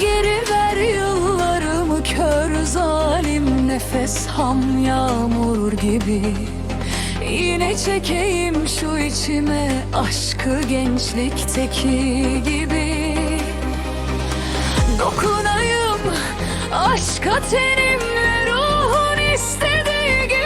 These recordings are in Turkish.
Geri ver yıllarımı kör zalim Nefes ham yağmur gibi. Yine çekeyim şu içime Aşkı gençlikteki gibi. Dokunayım aşka tenimle Ruhun istediği gibi.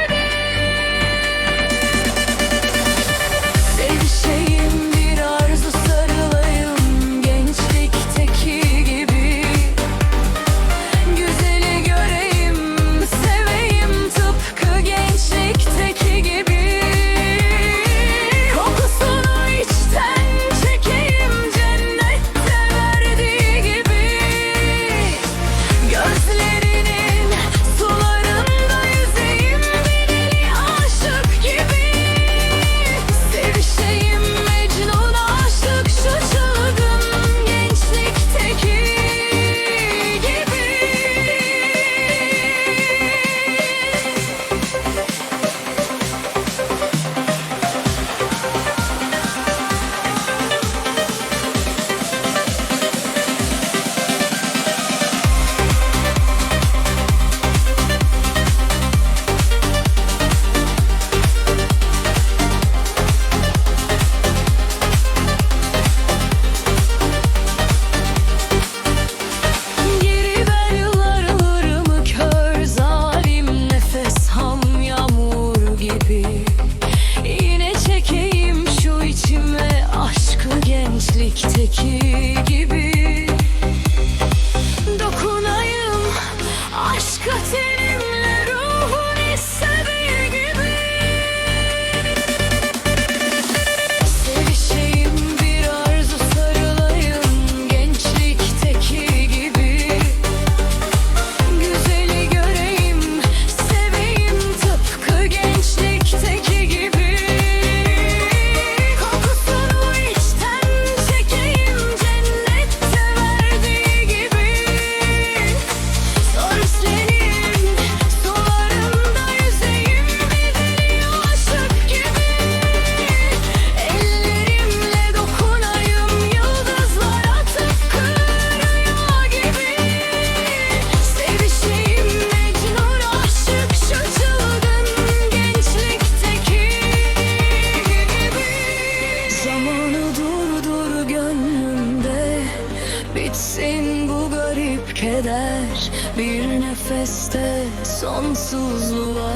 nefeste sonsuzluğa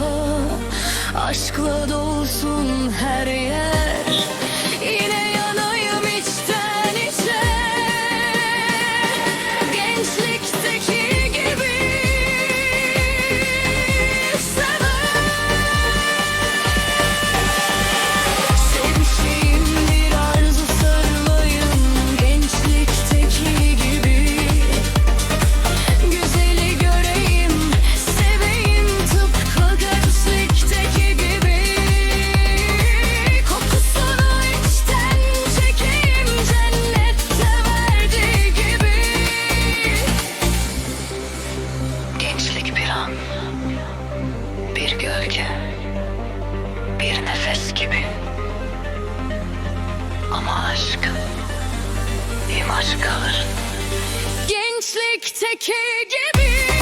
Aşkla dolsun her yer. Ama aşk, imaj kalır. Gençlikteki gibi.